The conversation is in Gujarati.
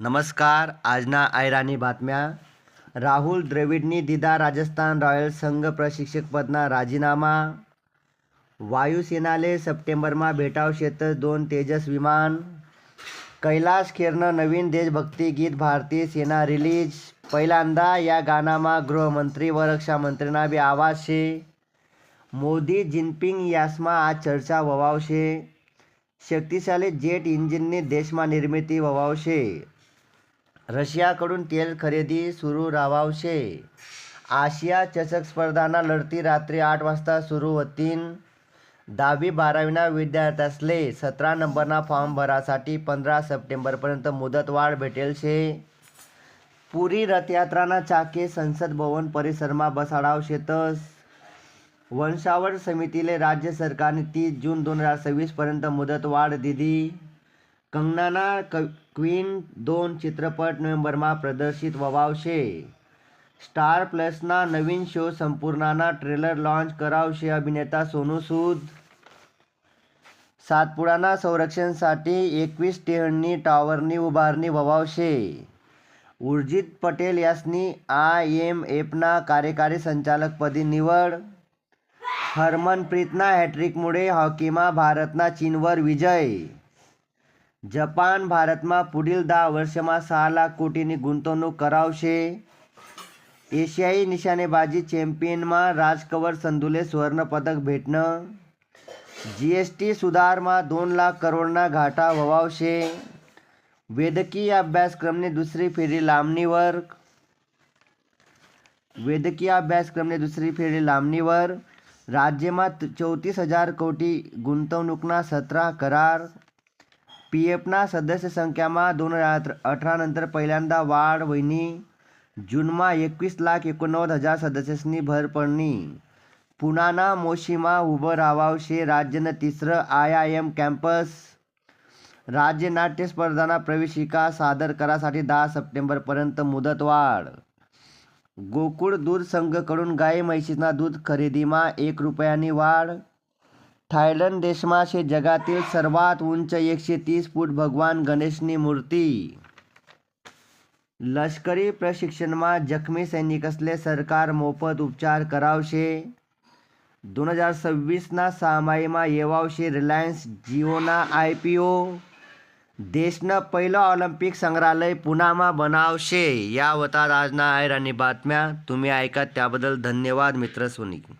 નમસ્કાર, આજના આયરાની બાતમ્યા. રાહુલ દ્રવિડની દીધા રાજસ્થાન રોયલ્સ સંઘ પ્રશિક્ષક પદના રાજીનામા. વાયુસેનાલે સપ્ટેમ્બરમાં ભેટાવ ક્ષેત્ર દોન તેજસ વિમાન. કૈલાશ ખેરના નવીન દેશભક્તિ ગીત ભારતીય સેના રિલીઝ. પહેલાંદા યા ગાનામાં ગૃહમંત્રી વ રક્ષામંત્રીના બી આવાજ છે. મોદી જિનપિંગ યાસમાં આ ચર્ચા વવાવશે. શક્તિશાળી જેટ ઇન્જિનની દેશમાં નિર્મિતી વવાવશે. रशियाकडून तेल खरेदी सुरू राहावशे आशिया चषक स्पर्धाना लढती रात्री आठ वाजता सुरू होतीन दहावी बारावीना विद्यार्थ्यासले सतरा नंबरना फॉर्म भरासाठी पंधरा सप्टेंबरपर्यंत मुदतवाढ भेटेल शे पुरी रथयात्राना चाके संसद भवन परिसरमा बसाडाव शेतस वंशावळ समितीले राज्य सरकारने तीस जून दोन हजार सव्वीसपर्यंत मुदतवाढ दिली. કંગનાના ક્વીન દોન ચિત્રપટ નવેમ્બરમાં પ્રદર્શિત વવાવશે. સ્ટાર પ્લસના નવીન શો સંપૂર્ણાના ટ્રેલર લોન્ચ કરાવશે. અભિનેતા સોનુ સૂદ સાતપુડાના સંરક્ષણ સાથે એકવીસ ટેહણની ટાવરની ઉભારની વવાવશે. ઉર્જિત પટેલ યાસની આ એમ એપના કાર્યકારી સંચાલક પદની નિવડ. હરમનપ્રીતના હેટ્રિક મૂળે હોકીમાં ભારતના ચીનવર વિજય. જાપાન ભારતમાં પુડિલદા વર્ષમાં ચાર લાખ કોટીની ગુંતવણૂક કરાવશે. એશિયાઈ નિશાનેબાજી ચેમ્પિયનમાં રાજકવર સંધુલે સ્વર્ણ પદક ભેટન. જીએસટી સુધારમાં દોન લાખ કરોડના ઘાટા વવાવશે. વેદકીય અભ્યાસક્રમની દૂસરી ફેરી લાંબની વર્ગ. વેદકીય અભ્યાસક્રમની દૂસરી ફેરી લાંબની વર્ગ. રાજ્યમાં ચોત્રીસ હજાર કોટી ગુંતવણૂકના સત્રા કરાર. पी.एफना सदस्य संख्यामा दोन हजार अठरानंतर पहिल्यांदा वाढ व्हयनी जूनमा एकवीस लाख एकोणनव्वद हजार सदस्यसनी भर पडणी. पुनाना मोशीमा उभं राहावशे शे राज्यनं तिसरं आय आय एम कॅम्पस. राज्य नाट्य स्पर्धाना प्रवेशिका सादर करासाठी दहा सप्टेंबरपर्यंत मुदतवाढ गोकुळ दूध संघकडून गाई म्हैशीना दूध खरेदीमा एक रुपयानी वाढ. थायलंड देशमा शे जगातील सर्वात उंच एकशे तीस फूट भगवान गणेशनी मूर्ती. लष्करी प्रशिक्षणमा जखमी सैनिकसले सरकार मोफत उपचार करावशे. दोन हजार सव्वीसના સહામાહીમાં येवावशे आय पी ओ देशनं पहिलं ऑलिम्पिक संग्रहालय पुनामा बनावशे. या होतात આજના आयरानी बातम्या. तुम्ही ऐका त्याबद्दल धन्यवाद मित्रसोनी